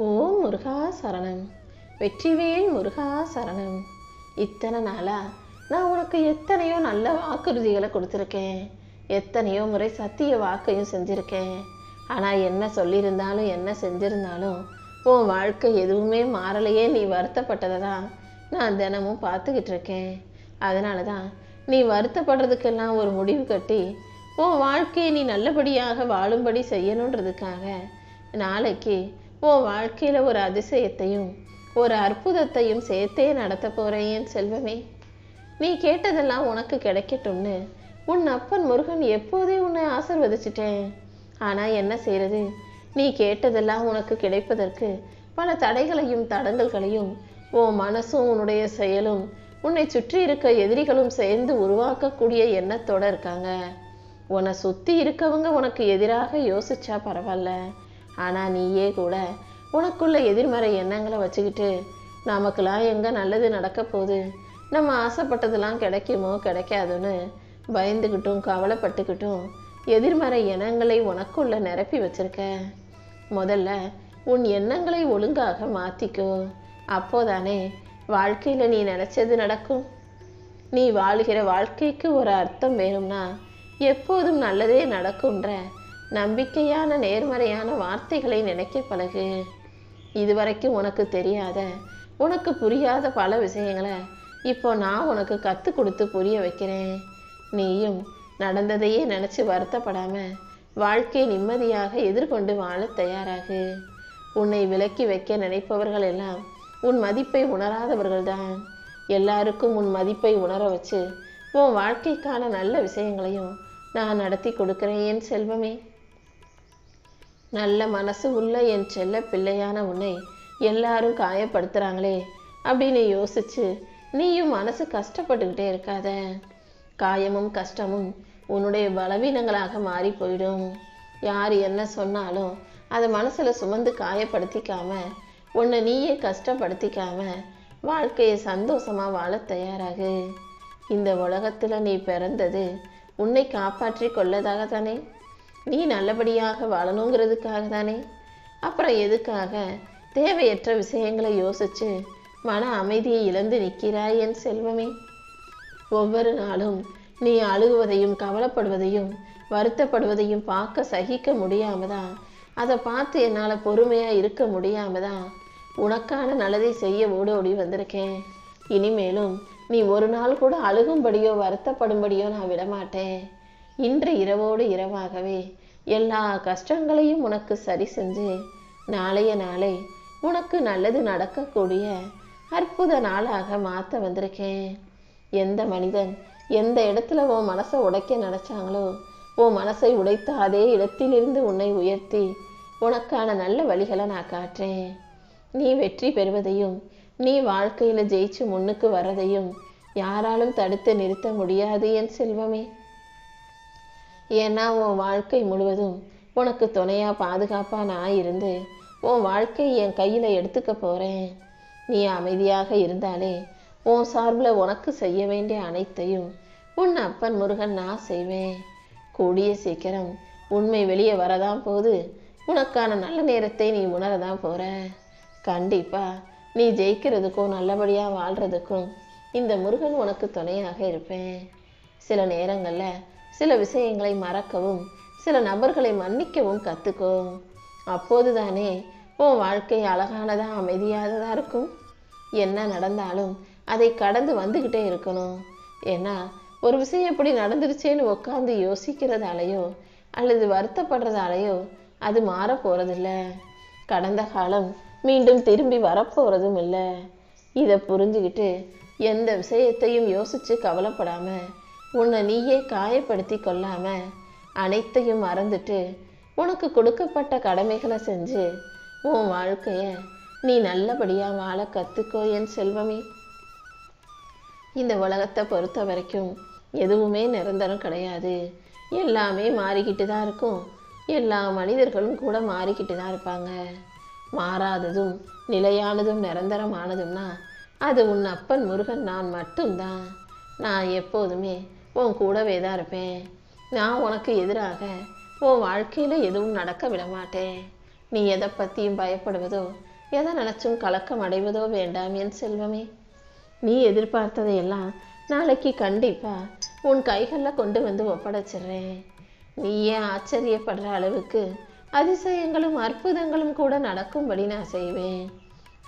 ஓம் முருகா சரணம். வெற்றிவேல் முருகா சரணம். இத்தனை நாளாக நான் உனக்கு எத்தனையோ நல்ல வாக்குறுதிகளை கொடுத்துருக்கேன். எத்தனையோ முறை சத்திய வாக்கையும் செஞ்சுருக்கேன். ஆனால் என்ன சொல்லியிருந்தாலும் என்ன செஞ்சிருந்தாலும் உன் வாழ்க்கை எதுவுமே மாறலையே நீ வருத்தப்பட்டதை தான் நான் தினமும் பார்த்துக்கிட்டு இருக்கேன் அதனால தான் நீ வருத்தப்படுறதுக்கெல்லாம் ஒரு முடிவு கட்டி உன் வாழ்க்கையை நீ நல்லபடியாக வாழும்படி செய்யணுன்றதுக்காக நாளைக்கு உன் வாழ்க்கையில் ஒரு அதிசயத்தையும் ஒரு அற்புதத்தையும் சேர்த்தே நடத்த போகிறேன் என் செல்வமே. நீ கேட்டதெல்லாம் உனக்கு கிடைக்கட்டும்னு உன் அப்பன் முருகன் எப்போதே உன்னை ஆசிர்வதிச்சிட்டேன். ஆனால் என்ன செய்கிறது நீ கேட்டதெல்லாம் உனக்கு கிடைப்பதற்கு பல தடைகளையும் தடங்கல்களையும் உன் மனசும் உன்னுடைய செயலும் உன்னை சுற்றி இருக்க எதிரிகளும் சேர்ந்து உருவாக்கக்கூடிய எண்ணத்தோட இருக்காங்க. உன்னை சுற்றி இருக்கவங்க உனக்கு எதிராக யோசிச்சா பரவாயில்ல. ஆனால் நீயே கூட உனக்குள்ள எதிர்மறை எண்ணங்களை வச்சுக்கிட்டு நமக்கெல்லாம் எங்கே நல்லது நடக்க போகுது? நம்ம ஆசைப்பட்டதெல்லாம் கிடைக்குமோ கிடைக்காதுன்னு பயந்துக்கிட்டும் கவலைப்பட்டுக்கிட்டும் எதிர்மறை எண்ணங்களை உனக்குள்ள நிரப்பி வச்சிருக்க. முதல்ல உன் எண்ணங்களை ஒழுங்காக மாற்றிக்கோ அப்போதானே வாழ்க்கையில் நீ நினச்சது நடக்கும். நீ வாழுகிற வாழ்க்கைக்கு ஒரு அர்த்தம் வேணும்னா எப்போதும் நல்லதே நடக்கும்ன்ற நம்பிக்கையான நேர்மறையான வார்த்தைகளை நினைக்க பழகு. இதுவரைக்கும் உனக்கு தெரியாத உனக்கு புரியாத பல விஷயங்களை இப்போ நான் உனக்கு கற்றுக் கொடுத்து புரிய வைக்கிறேன். நீயும் நடந்ததையே நினச்சி வருத்தப்படாமல் வாழ்க்கையை நிம்மதியாக எதிர்கொண்டு வாழ தயாராகு. உன்னை விலக்கி வைக்க நினைப்பவர்கள் எல்லாம் உன் மதிப்பை உணராதவர்கள்தான். எல்லாருக்கும் உன் மதிப்பை உணர வச்சு உன் வாழ்க்கைக்கான நல்ல விஷயங்களையும் நான் நடத்தி கொடுக்குறேன் என் செல்வமே. நல்ல மனசு உள்ள என் செல்ல பிள்ளையான உன்னை எல்லாரும் காயப்படுத்துகிறாங்களே அப்படின்னு யோசிச்சு நீயும் மனசு கஷ்டப்பட்டுக்கிட்டே இருக்காத. காயமும் கஷ்டமும் உன்னுடைய பலவீனங்களாக மாறி போயிடும் யார் என்ன சொன்னாலும் அதை மனசில் சுமந்து காயப்படுத்திக்காம உன்னை நீயே கஷ்டப்படுத்திக்காம வாழ்க்கையை சந்தோஷமாக வாழ தயாராகு. இந்த உலகத்தில் நீ பிறந்தது உன்னை காப்பாற்றி கொள்ளதாக தானே நீ நல்லபடியாக வாழணுங்கிறதுக்காக தானே அப்புறம் எதுக்காக? தேவையற்ற விஷயங்களை யோசிச்சு மன அமைதியை இழந்து நிற்கிறாய் என் செல்வமே. ஒவ்வொரு நாளும் நீ அழுகுவதையும் கவலைப்படுவதையும் வருத்தப்படுவதையும் பார்க்க சகிக்க முடியாம தான் அதை பார்த்து என்னால் பொறுமையாக இருக்க முடியாம தான் உனக்கான நல்லதை செய்ய ஓடி ஓடி வந்திருக்கேன். இனிமேலும் நீ ஒரு நாள் கூட அழுகும்படியோ வருத்தப்படும்படியோ நான் விடமாட்டேன். இன்று இரவோடு இரவாகவே. எல்லா கஷ்டங்களையும் உனக்கு சரி செஞ்சு நாளைய நாளை உனக்கு நல்லது நடக்கக்கூடிய அற்புத நாளாக மாற்ற வந்திருக்கேன். எந்த மனிதன் எந்த இடத்துல உன் மனசை உடைக்க நினைச்சாங்களோ உன் மனசை உடைத்த அதே இடத்திலிருந்து உன்னை உயர்த்தி உனக்கான நல்ல வழிகளை நான் காட்டுறேன் நீ வெற்றி பெறுவதையும் நீ வாழ்க்கையில் ஜெயிச்சு முன்னுக்கு வர்றதையும் யாராலும் தடுத்து நிறுத்த முடியாது என் செல்வமே. ஏன்னா உன் வாழ்க்கை முழுவதும் உனக்கு துணையாக பாதுகாப்பாக நான் இருந்து உன் வாழ்க்கை என் கையில் எடுத்துக்க போகிறேன் நீ அமைதியாக இருந்தாலே உன் சார்பில் உனக்கு செய்ய வேண்டிய அனைத்தையும் உன் அப்பன் முருகன் நான் செய்வேன். கூடிய சீக்கிரம் உண்மை வெளியே வரதான் போது உனக்கான நல்ல நேரத்தை நீ உணரதான் போகிற கண்டிப்பாக நீ ஜெயிக்கிறதுக்கும் நல்லபடியாக வாழ்கிறதுக்கும் இந்த முருகன் உனக்கு துணையாக இருப்பேன். சில நேரங்களில் சில விஷயங்களை மறக்கவும் சில நபர்களை மன்னிக்கவும் கத்துக்கோ அப்போதுதானே உன் வாழ்க்கை அழகானதாக அமைதியானதா இருக்கும்? என்ன நடந்தாலும் அதை கடந்து வந்துக்கிட்டே இருக்கணும். ஏன்னா ஒரு விஷயம் எப்படி நடந்துருச்சேன்னு உட்காந்து யோசிக்கிறதாலேயோ அல்லது வருத்தப்படுறதாலேயோ அது மாற போகிறதில்ல கடந்த காலம் மீண்டும் திரும்பி வரப்போகிறதும் இல்லை. இதை புரிஞ்சுக்கிட்டு எந்த விஷயத்தையும் யோசித்து கவலைப்படாமல் உன்னை நீயே காயப்படுத்தி கொள்ளாம அனைத்தையும் மறந்துட்டு உனக்கு கொடுக்கப்பட்ட கடமைகளை செஞ்சு உன் வாழ்க்கைய நீ நல்லபடியாக வாழ கத்துக்கோ என் செல்வமே. இந்த உலகத்தை பொறுத்த வரைக்கும் எதுவுமே நிரந்தரம் கிடையாது. எல்லாமே மாறிக்கிட்டு தான் இருக்கும். எல்லா மனிதர்களும் கூட மாறிக்கிட்டு தான் இருப்பாங்க. மாறாததும் நிலையானதும் நிரந்தரமானதும்னா அது உன் அப்பன் முருகன் நான் மட்டும்தான். நான் எப்போதுமே உன் கூடவே தான் இருப்பேன். நான் உனக்கு எதிராக உன் வாழ்க்கையில் எதுவும் நடக்க விடமாட்டேன் நீ எதை பற்றியும் பயப்படுவதோ எதை நினச்சும் கலக்கம் அடைவதோ வேண்டாம் என் செல்வமே. நீ எதிர்பார்த்ததையெல்லாம் நாளைக்கு கண்டிப்பாக உன் கைகளில் கொண்டு வந்து ஒப்படைச்சிடுறேன். நீ ஏன் ஆச்சரியப்படுற அளவுக்கு அதிசயங்களும் அற்புதங்களும் கூட நடக்கும்படி நான் செய்வேன்.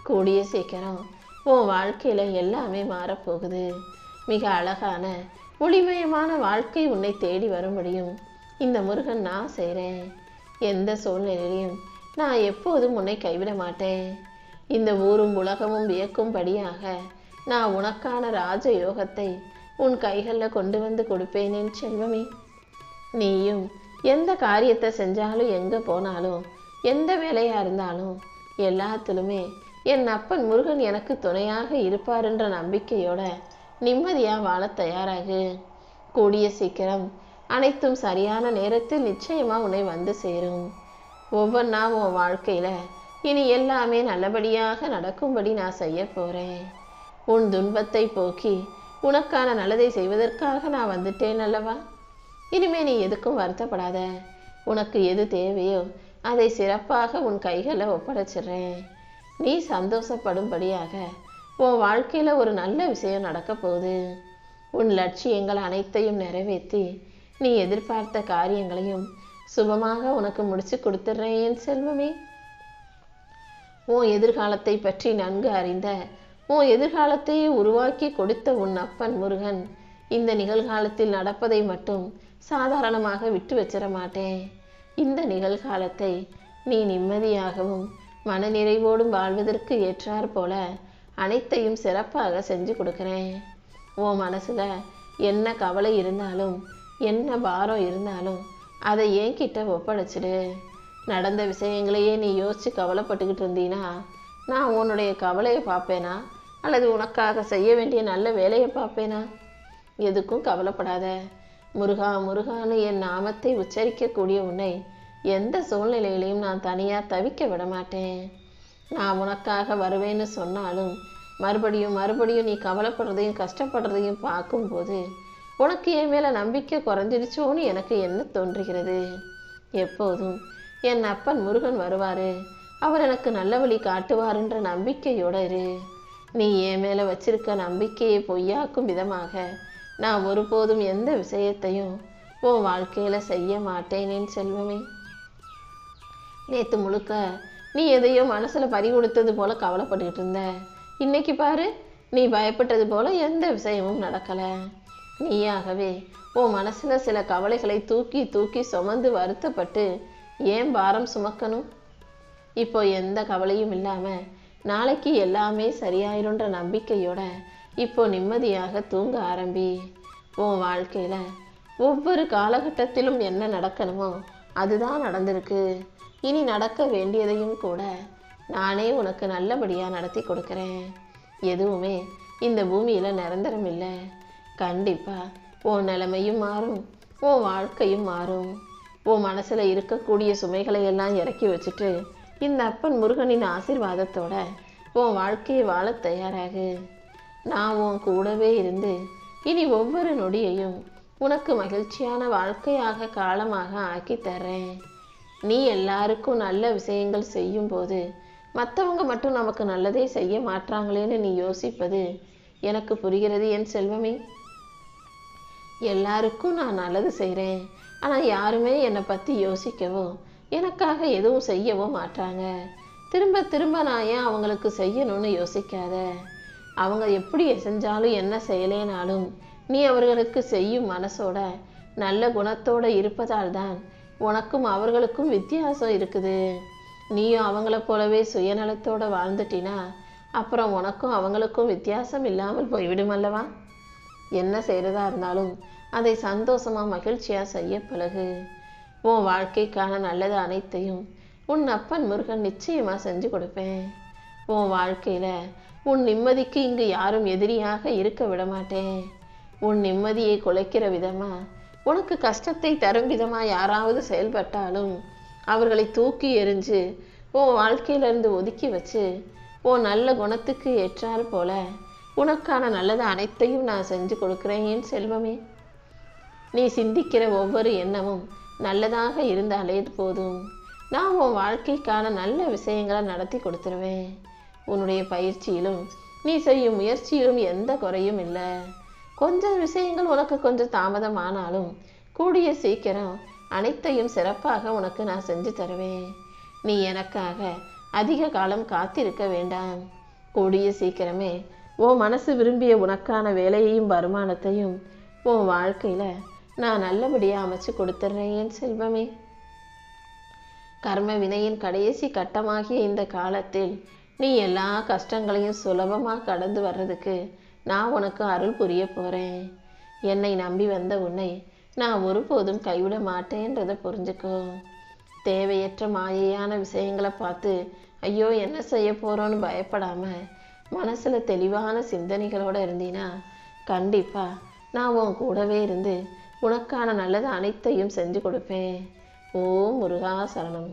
கூடிய சீக்கிரம் உன் வாழ்க்கையில் எல்லாமே மாறப்போகுது. மிக அழகான ஒளிமயமான வாழ்க்கை உன்னை தேடி வரும்படியும் இந்த முருகன் நான் செய்கிறேன் எந்த சூழ்நிலையிலையும் நான் எப்போதும் உன்னை கைவிட மாட்டேன். இந்த ஊரும் உலகமும் வியக்கும்படியாக நான் உனக்கான ராஜ யோகத்தை உன் கைகளில் கொண்டு வந்து கொடுப்பேன் என் செல்வமே. நீயும் எந்த காரியத்தை செஞ்சாலும் எங்கே போனாலும் எந்த வேலையாக இருந்தாலும் எல்லாத்திலுமே என் அப்பன் முருகன் எனக்கு துணையாக இருப்பாருன்ற நம்பிக்கையோட நிம்மதியாக வாழ தயாராகு. கூடிய சீக்கிரம் அனைத்தும் சரியான நேரத்தில் நிச்சயமாக உன்னை வந்து சேரும். ஒவ்வொன்றா உன் வாழ்க்கையில் இனி எல்லாமே நல்லபடியாக நடக்கும்படி நான் செய்ய போகிறேன் உன் துன்பத்தை போக்கி உனக்கான நல்லதை செய்வதற்காக நான் வந்துட்டேன் அல்லவா? இனிமே நீ எதுக்கும் வருத்தப்படாத. உனக்கு எது தேவையோ அதை சிறப்பாக உன் கைகளில் ஒப்படைச்சிடுறேன். நீ சந்தோஷப்படும்படியாக உன் வாழ்க்கையில் ஒரு நல்ல விஷயம் நடக்க போகுது. உன் லட்சியங்கள் அனைத்தையும் நிறைவேற்றி நீ எதிர்பார்த்த காரியங்களையும் சுபமாக உனக்கு முடிச்சு கொடுத்துட்றேன் என் செல்வமே. உன் எதிர்காலத்தை பற்றி நன்கு அறிந்த உன் எதிர்காலத்தையே உருவாக்கி கொடுத்த உன் அப்பன் முருகன் இந்த நிகழ்காலத்தில் நடப்பதை மட்டும் சாதாரணமாக விட்டு வச்சிட மாட்டேன். இந்த நிகழ்காலத்தை நீ நிம்மதியாகவும் மனநிறைவோடும் வாழ்வதற்கு ஏற்றாற் போல அனைத்தையும் சிறப்பாக செஞ்சு கொடுக்குறேன். உன் மனசில் என்ன கவலை இருந்தாலும் என்ன பாரம் இருந்தாலும் அதை என்கிட்ட ஒப்படைச்சிடு. நடந்த விஷயங்களையே நீ யோசித்து கவலைப்பட்டுக்கிட்டு இருந்தீன்னா நான் உன்னுடைய கவலையை பார்ப்பேனா? அல்லது உனக்காக செய்ய வேண்டிய நல்ல வேலையை பார்ப்பேனா? எதுக்கும் கவலைப்படாத. முருகா முருகான்னு என் நாமத்தை உச்சரிக்கக்கூடிய உன்னை எந்த சூழ்நிலையிலையும் நான் தனியாக தவிக்க விட மாட்டேன் நான் உனக்காக வருவேன்னு சொன்னாலும் மறுபடியும் மறுபடியும் நீ கவலைப்படுறதையும் கஷ்டப்படுறதையும் பார்க்கும்போது உனக்கு என் மேலே நம்பிக்கை குறைஞ்சிடுச்சோன்னு எனக்கு என்ன தோன்றுகிறது? எப்போதும் என் அப்பன் முருகன் வருவார். அவர் எனக்கு நல்ல வழி காட்டுவாருன்ற நம்பிக்கையோட இரு. நீ என் மேலே வச்சிருக்க நம்பிக்கையை பொய்யாக்கும் விதமாக நான் ஒருபோதும் எந்த விஷயத்தையும் உன் வாழ்க்கையில் செய்ய மாட்டேனேன் செல்வமே. நேற்று முழுக்க நீ எதையோ மனசில் பறி கொடுத்தது போல கவலைப்பட்டுக்கிட்டு இருந்த. இன்னைக்கு பாரு நீ பயப்பட்டது போல எந்த விஷயமும் நடக்கலை. நீயாகவே உன் மனசில் சில கவலைகளை தூக்கி தூக்கி சுமந்து வருத்தப்பட்டு ஏன் பாரம் சுமக்கணும்? இப்போ எந்த கவலையும் இல்லாமல் நாளைக்கு எல்லாமே சரியாயிருன்ற நம்பிக்கையோட இப்போ நிம்மதியாக தூங்க ஆரம்பி. உன் வாழ்க்கையில் ஒவ்வொரு காலகட்டத்திலும் என்ன நடக்கணுமோ அதுதான் நடந்திருக்கு. இனி நடக்க வேண்டியதையும் கூட நானே உனக்கு நல்லபடியாக நடத்தி கொடுக்குறேன். எதுவுமே இந்த பூமியில் நிரந்தரம் இல்லை. கண்டிப்பாக உன் நிலைமையும் மாறும். உன் வாழ்க்கையும் மாறும். உன் மனசில் இருக்கக்கூடிய சுமைகளை எல்லாம் இறக்கி வச்சுட்டு இந்த அப்பன் முருகனின் ஆசீர்வாதத்தோட உன் வாழ்க்கையை வாழ தயாராகு. நான் உன் கூடவே இருந்து இனி ஒவ்வொரு நொடியையும் உனக்கு மகிழ்ச்சியான வாழ்க்கையாக காலமாக ஆக்கி தர்றேன். நீ எல்லாருக்கும் நல்ல விஷயங்கள் செய்யும்போது மற்றவங்க மட்டும் நமக்கு நல்லதே செய்ய மாட்டாங்களேன்னு நீ யோசிப்பது எனக்கு புரிகிறது என் செல்வமே. எல்லாருக்கும் நான் நல்லது செய்கிறேன் ஆனால் யாருமே என்னை பற்றி யோசிக்கவோ எனக்காக எதுவும் செய்யவோ மாட்டாங்க திரும்ப திரும்ப நான் ஏன் அவங்களுக்கு செய்யணும்னு யோசிக்காத? அவங்க எப்படி செஞ்சாலும் என்ன செய்யலேனாலும் நீ அவர்களுக்கு செய்யும் மனசோட நல்ல குணத்தோட இருப்பதால் தான் உனக்கும் அவர்களுக்கும் வித்தியாசம் இருக்குது. நீயும் அவங்கள போலவே சுயநலத்தோடு வாழ்ந்துட்டினா அப்புறம் உனக்கும் அவங்களுக்கும் வித்தியாசம் இல்லாமல் போய்விடும் அல்லவா? என்ன செய்கிறதா இருந்தாலும் அதை சந்தோஷமாக மகிழ்ச்சியாக செய்ய பழகு. உன் வாழ்க்கைக்கான நல்லது அனைத்தையும் உன் அப்பன் முருகன் நிச்சயமாக செஞ்சு கொடுப்பேன். உன் வாழ்க்கையில் உன் நிம்மதிக்கு இங்கு யாரும் எதிரியாக இருக்க விட மாட்டேன் உன் நிம்மதியை குலைக்கிற விதமாக உனக்கு கஷ்டத்தை தரும் விதமாக யாராவது செயல்பட்டாலும் அவர்களை தூக்கி எறிஞ்சு உன் வாழ்க்கையிலிருந்து ஒதுக்கி வச்சு உன் நல்ல குணத்துக்கு ஏற்றாறு போல உனக்கான நல்லது அனைத்தையும் நான் செஞ்சு கொடுக்குறேன் ஏன் செல்வமே? நீ சிந்திக்கிற ஒவ்வொரு எண்ணமும் நல்லதாக இருந்தாலே போதும். நான் உன் வாழ்க்கைக்கான நல்ல விஷயங்களை நடத்தி கொடுத்துருவேன். உன்னுடைய பயிற்சியிலும் நீ செய்யும் முயற்சியிலும் எந்த குறையும் இல்லை. கொஞ்சம் விஷயங்கள் உனக்கு கொஞ்சம் தாமதமானாலும் கூடிய சீக்கிரம் அனைத்தையும் சிறப்பாக உனக்கு நான் செஞ்சு தருவேன். நீ எனக்காக அதிக காலம் காத்திருக்க வேண்டாம். கூடிய சீக்கிரமே உன் மனசு விரும்பிய உனக்கான வேலையையும் வருமானத்தையும் உன் வாழ்க்கையில நான் நல்லபடியாக அமைச்சு கொடுத்துட்றேன் என் செல்வமே. கர்ம வினையின் கடைசி கட்டமாகிய இந்த காலத்தில் நீ எல்லா கஷ்டங்களையும் சுலபமாக கடந்து வர்றதுக்கு நான் உனக்கு அருள் புரிய போகிறேன் என்னை நம்பி வந்த உன்னை நான் ஒருபோதும் கைவிட மாட்டேன்றதை புரிஞ்சுக்கோ. தேவையற்ற மாயையான விஷயங்களை பார்த்து ஐயோ என்ன செய்ய போகிறோன்னு பயப்படாமல் மனசில் தெளிவான சிந்தனைகளோடு இருந்தீன்னா கண்டிப்பாக நான் உன் கூடவே இருந்து உனக்கான நல்லது அனைத்தையும் செஞ்சு கொடுப்பேன். ஓ முருகா சரணம்.